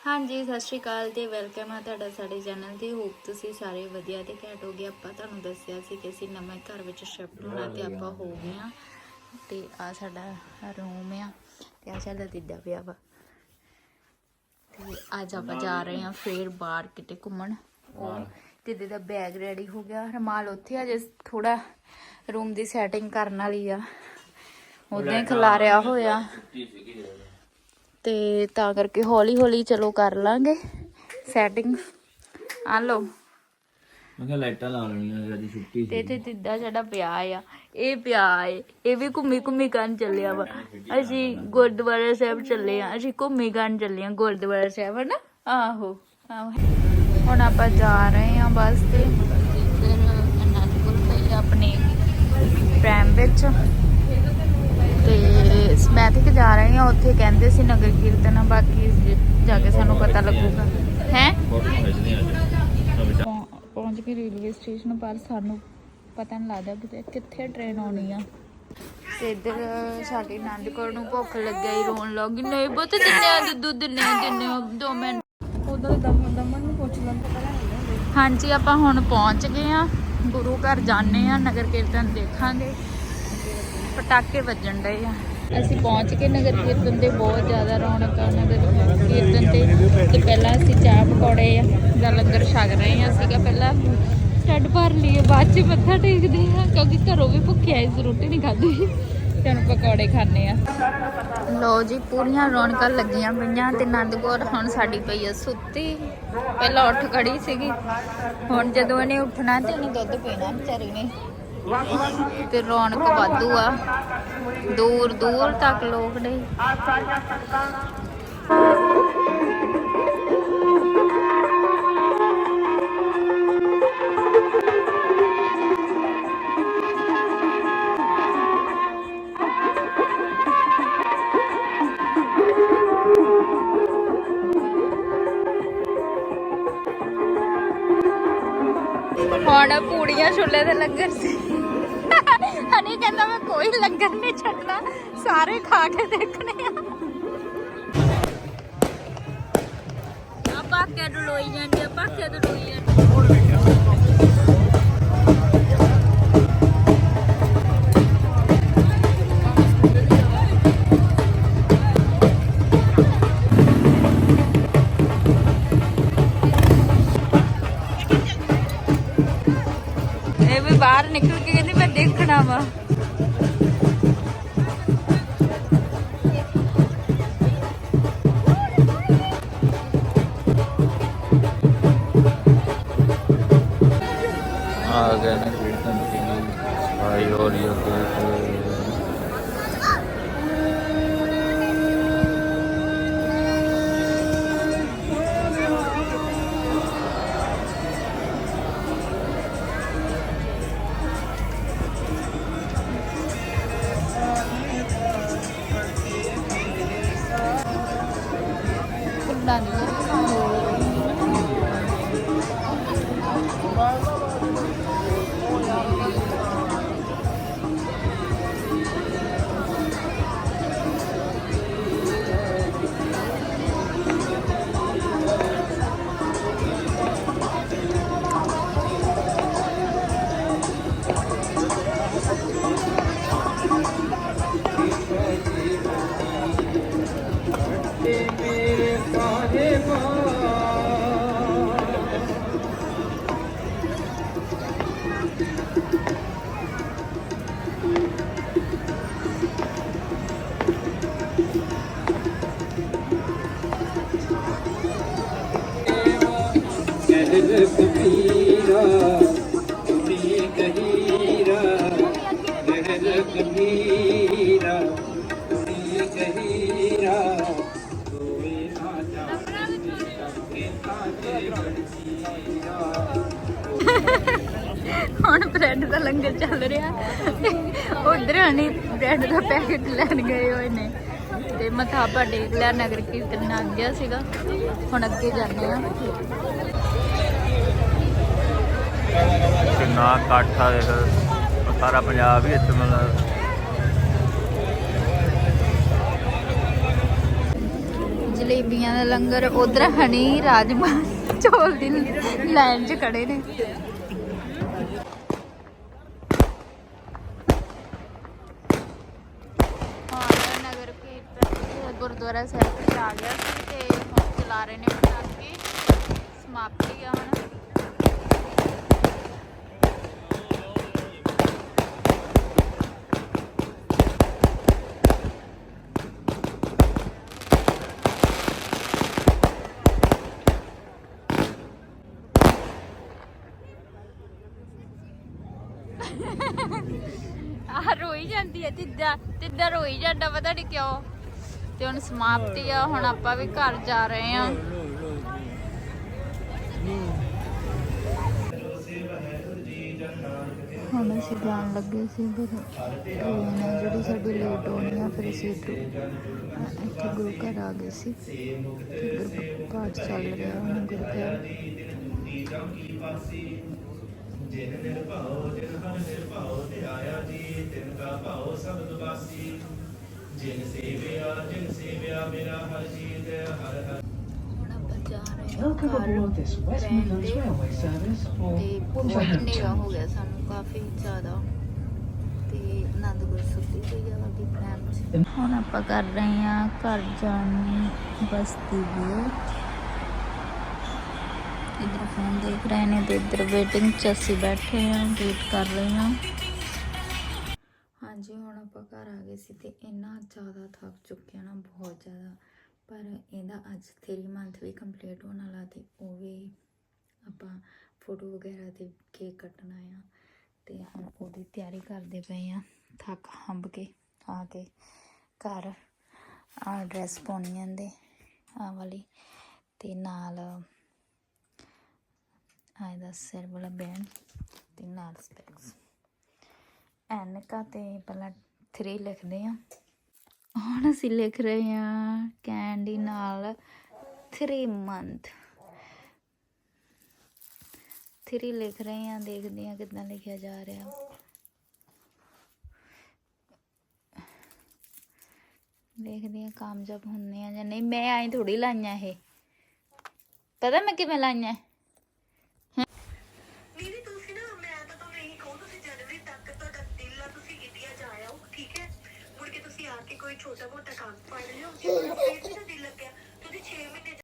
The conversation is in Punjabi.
ਹਾਂਜੀ ਸਤਿ ਸ਼੍ਰੀ ਅਕਾਲ ਤੇ ਵੈਲਕਮ ਹੈ ਤੁਹਾਡਾ ਸਾਡੇ ਚੈਨਲ ਤੇ ਹੋਪ ਤੁਸੀਂ ਸਾਰੇ ਵਧੀਆ ਤੇ ਘੈਂਟ ਹੋ ਗਏ ਆਪਾਂ ਤੁਹਾਨੂੰ ਦੱਸਿਆ ਸੀ ਕਿ ਅਸੀਂ ਨਵੇਂ ਘਰ ਵਿੱਚ ਸ਼ਿਫਟ ਹੋਣਾ ਤੇ ਆਪਾਂ ਹੋ ਗਏ ਆ। ਤੇ ਆ ਸਾਡਾ ਰੂਮ ਆ ਤੇ ਆ ਸਾਡਾ ਦਿੱਦਾ ਪਿਆ ਵਾ। ਤੇ ਅੱਜ ਆਪਾਂ ਜਾ ਰਹੇ ਆ ਫੇਰ ਬਾਹਰ ਕਿਤੇ ਘੁੰਮਣ। ਉਹ ਦਿੱਦੇ ਦਾ ਬੈਗ ਰੈਡੀ ਹੋ ਗਿਆ। ਰਮਾਲ ਉੱਥੇ ਅਜੇ ਥੋੜਾ ਰੂਮ ਦੀ ਸੈਟਿੰਗ ਕਰਨ ਵਾਲੀ ਆ। ਉਦਾਂ ਹੀ ਖਿਲਾਰਿਆ ਹੋਇਆ। ਤੇ ਤਾਂ ਕਰਕੇ ਹੌਲੀ ਹੌਲੀ ਚਲੋ ਕਰ ਲਾਂਗੇ ਸੈਟਿੰਗ ਆ ਲਓ। ਮੈਂ ਕਿਹਾ ਲਾਈਟਾਂ ਲਾ ਲੈਣੀਆਂ ਅੱਜ ਛੁੱਟੀ ਤੇ ਇੱਥੇ ਜਿੱਦਾਂ ਸਾਡਾ ਪਿਆ ਆ ਇਹ ਪਿਆ ਏ ਇਹ ਵੀ ਘੁੰਮੀ ਘੁੰਮੀ ਕਰਨ ਚੱਲਿਆ ਵਾ। ਅਸੀਂ ਗੁਰਦੁਆਰਾ ਸਾਹਿਬ ਚੱਲੇ ਆ ਅਸੀਂ ਘੁੰਮੀ ਕਰਨ ਚੱਲੇ ਆ ਗੁਰਦੁਆਰਾ ਸਾਹਿਬ ਹਨਾ? ਆਹੋ ਆਹੋ। ਹੁਣ ਆਪਾਂ ਜਾ ਰਹੇ ਆ ਬੱਸ ਤੇ। ਇੱਧਰ ਅਨੰਦਪੁਰ ਪਈ ਆਪਣੇ। ਪ੍ਰੈਮ ਵਿੱਚ। ਤੇ ਮੈਂ ਤੇ ਜਾ ਰਹੇ ਆ ਉੱਥੇ ਕਹਿੰਦੇ ਸੀ ਨਗਰ ਕੀਰਤਨ ਆ ਬਾਕੀ ਜਾ ਕੇ ਸਾਨੂੰ ਪਤਾ ਲੱਗੂਗਾ। ਹੈ? ਪਹੁੰਚ ਕੇ ਰੇਲਵੇ ਸਟੇਸ਼ਨ ਪਰ ਸਾਨੂੰ ਪਤਾ ਨਹੀਂ ਲੱਗਦਾ ਕਿ ਕਿੱਥੇ ਟ੍ਰੇਨ ਆਉਣੀ ਆ। ਤੇ ਇੱਧਰ ਸਾਡੀ ਆਨੰਦਕੌਰ ਨੂੰ ਭੁੱਖ ਲੱਗਿਆ ਹੀ ਰੋਣ ਲੱਗ ਗਈ। ਨਹੀਂ ਬੁੱਤ ਦਿੰਨੇ ਆ ਦੁੱਧ ਆ ਦਿੰਨੇ ਦੋ ਮਿੰਟ। ਉਧਰ ਦਮ ਦਮਨ ਨੂੰ ਪੁੱਛ ਨਹੀਂ ਹਾਂਜੀ ਆਪਾਂ ਹੁਣ ਪਹੁੰਚ ਗਏ ਆ। ਗੁਰੂ ਘਰ ਜਾਣੇ ਆ ਨਗਰ ਕੀਰਤਨ ਦੇਖਾਂਗੇ। ਪਟਾਕੇ ਵੱਜਣ ਡਏ ਆ। ਅਸੀਂ ਪਹੁੰਚ ਕੇ ਨਗਰ ਕੀਰਤਨ ਦੇ ਬਹੁਤ ਜ਼ਿਆਦਾ ਰੌਣਕ ਆ ਨਗਰ ਕੀਰਤਨ ਤੇ। ਤੇ ਪਹਿਲਾਂ ਅਸੀਂ ਚਾਹ ਪਕੌੜੇ ਆ ਦਾ ਲੰਗਰ ਛਕ ਰਹੇ ਆ ਸੀਗਾ ਪਹਿਲਾਂ। ਢੱਡ ਭਰ ਲਈਏ ਬਾਅਦ ਚ ਮੱਥਾ ਟੇਕਦੇ ਆ ਕਿਉਂਕਿ ਘਰੋਂ ਵੀ ਭੁੱਖੇ ਆਏ ਸੀ ਰੋਟੀ ਨਹੀਂ ਖਾਧੀ। ਤੇ ਹੁਣ ਪਕੌੜੇ ਖਾਣੇ ਆ ਲੋ ਜੀ ਪੂਰੀਆਂ ਰੌਣਕਾਂ ਲੱਗੀਆਂ ਪਈਆਂ ਤੇ ਆਨੰਦਪੁਰ ਹੁਣ ਸਾਡੀ ਪਈ ਆ ਸੁੱਤੀ। ਪਹਿਲਾਂ ਉੱਠ ਖੜੀ ਸੀਗੀ ਹੁਣ ਜਦੋਂ ਇਹਨੇ ਉੱਠਣਾ ਤੇ ਇਹਨੇ ਦੁੱਧ ਪੀਣਾ ਵਿਚਾਰੀ ਨੇ। ਤੇ ਰੌਣਕ ਵਾਧੂ ਆ। ਦੂਰ ਦੂਰ ਤੱਕ ਲੋਕ ਨੇ। ਹੁਣ ਪੂੜੀਆਂ ਛੋਲੇ ਦੇ ਲੰਗਰ ਸੀ। ਹਨੀ ਕਹਿੰਦਾ ਮੈਂ ਕੋਈ ਲੰਗਰ ਨਹੀਂ ਛੱਡਣਾ, ਸਾਰੇ ਖਾ ਕੇ ਦੇਖਣੇ ਆ। ਆ ਬਾਕਿਆ ਲੋਈ ਜਾਂਦੀ ਆ ਬਾਕਿਆ ਡਲੋਈ ਜਾਂਦੀ ਬਾਹਰ ਨਿਕਲ ਕੇ ਕਹਿੰਦੀ ਮੈਂ ਦੇਖਣਾ ਵਾ। ਆ ਗਿਆ ਨਾ ਕੀਰਤਨ ਦੀ ਸਫ਼ਾਈ ਹੋ ਰਹੀ ਹੈ 한다는 거 ਹੁਣ ਬ੍ਰੈਡ ਦਾ ਲੰਗਰ ਚੱਲ ਰਿਹਾ। ਉਧਰ ਹਣੀ ਬ੍ਰੈਡ ਦਾ ਪੈਕੇਟ ਲੈਣ ਗਏ ਹੋਏ ਨੇ। ਤੇ ਮਥਾਪਾ ਟੇਕ ਲਿਆ ਨਗਰ ਕੀਰਤਨ ਲੰਘ ਗਿਆ ਸੀਗਾ। ਹੁਣ ਅੱਗੇ ਜਾਂਦੇ ਆ ਕਿੰਨਾ ਇਕੱਠ ਆ ਦੇਖ ਸਾਰਾ ਪੰਜਾਬ ਹੀ ਇੱਥੇ ਮਤਲਬ। ਜਲੇਬੀਆਂ ਦਾ ਲੰਗਰ ਉਧਰ ਹਨੀ ਰਾਜਮਾ ਚੌਲ ਦੀ ਲਾਈਨ 'ਚ ਖੜੇ ਨੇ ਹਾਂ ਨਗਰ ਕੀਰਤਨ ਗੁਰਦੁਆਰਾ ਸਾਹਿਬ ਤੇ ਆ ਗਿਆ ਸੀ ਤੇ ਹੁਣ ਚਲਾ ਰਹੇ ਨੇ ਪਟਾਕੇ। ਸਮਾਪਤੀ ਆ ਹੁਣ। ਆ ਰੋਈ ਜਾਂਦੀ ਹੈ ਤਿੱਦਾ ਤਿੱਦਾ ਰੋਈ ਜਾਂਦਾ, ਪਤਾ ਨਹੀਂ ਕਿਉਂ। ਤੇ ਹੁਣ ਸਮਾਪਤੀ ਆ ਹੁਣ ਆਪਾਂ ਵੀ ਘਰ ਜਾ ਰਹੇ ਆ। ਹੁਣ ਅਸੀਂ ਜਾਣ ਲੱਗੇ ਸੀ ਟ੍ਰੇਨ ਆ ਜਿਹੜੀ ਸਾਡੀ ਲੇਟ ਹੋਣੀ ਆ ਫਿਰ ਅਸੀਂ ਇੱਥੇ ਗੁਰੂ ਘਰ ਆ ਗਏ ਸੀ। ਤੇ ਗੁਰੂ ਪਾਠ ਚੱਲ ਰਿਹਾ ਹੁਣ ਗੁਰੂ ਘਰ ਹੁਣ ਆਪਾਂ ਜਾ ਰਹੇ ਹਾਂ Welcome ਘਰ aboard this West ਰਹਿਣ Midlands ਦੇ। Railway service for ਤੇ ਬਹੁਤ Wolverhampton. ਹਨੇਰਾ ਹੋ ਗਿਆ ਸਾਨੂੰ ਕਾਫੀ ਜ਼ਿਆਦਾ ਤੇ ਆਨੰਦਪੁਰ ਸੁੱਤੀ ਪਈ ਆ ਵਾਲੀ ਪਲਾਨ ਚ ਹੁਣ ਆਪਾਂ ਕਰ ਰਹੇ ਹਾਂ ਘਰ ਜਾਣ ਨੂੰ ਬਸਤੀ ਵੀਓ ਇਧਰ ਫੋਨ ਦੇਖ ਰਹੇ ਨੇ ਤੇ ਇਧਰ ਵੇਟਿੰਗ ਚ ਅਸੀਂ ਬੈਠੇ ਹਾਂ ਵੇਟ ਕਰ ਰਹੇ ਹਾਂ ਸੀ ਤੇ ਇੰਨਾ ਜ਼ਿਆਦਾ ਥੱਕ ਚੁੱਕਿਆ ਨਾ, ਬਹੁਤ ਜ਼ਿਆਦਾ। ਪਰ ਇਹਦਾ ਅੱਜ 3 ਮੰਥ ਵੀ ਕੰਪਲੀਟ ਹੋਣ ਵਾਲਾ ਤੇ ਉਹ ਵੀ ਆਪਾਂ ਫੋਟੋ ਵਗੈਰਾ ਤੇ ਕੇਕ ਕੱਟਣਾ ਆ। ਤੇ ਹੁਣ ਉਹਦੀ ਤਿਆਰੀ ਕਰਦੇ ਪਏ ਆ, ਥੱਕ ਹੰਬ ਕੇ ਆ ਕੇ ਘਰ ਆ ਡਰੈਸ ਪਾਉਣੀ ਆਂਦੇ ਆ ਵਾਲੀ। ਤੇ ਨਾਲ ਆ ਦਾ ਸਿਰ ਵਾਲਾ ਬੈਂਡ ਤੇ ਨਾਲ ਸਪੈਕਸ ਐਨਕਾ ਤੇ ਪਹਿਲਾਂ 3 ਲਿਖਦੇ ਆ। ਹੁਣ ਅਸੀਂ ਲਿਖ ਰਹੇ ਹਾਂ ਕੈਂਡੀ ਨਾਲ 3 ਮੰਥ 3 ਲਿਖ ਰਹੇ ਹਾਂ ਦੇਖਦੇ ਹਾਂ ਕਿੱਦਾਂ ਲਿਖਿਆ ਜਾ ਰਿਹਾ। ਦੇਖਦੇ ਹਾਂ ਕਾਮਯਾਬ ਹੁੰਨੇ ਆ ਜਾਂ ਨਹੀਂ। ਮੈਂ ਐਂ ਥੋੜੀ ਲਾਈਆਂ ਇਹ। ਪਤਾ ਮੈਂ ਕਿਵੇਂ ਲਾਈਆਂ? ਕੋਈ ਛੋਟਾ ਮੋਟਾ ਕੰਮ ਫੜ ਲਿਓ, ਜੇ ਫਿਰ ਵੀ ਨਾ ਦਿਲ ਲੱਗਿਆ, ਤੁਸੀਂ 6 ਮਹੀਨੇ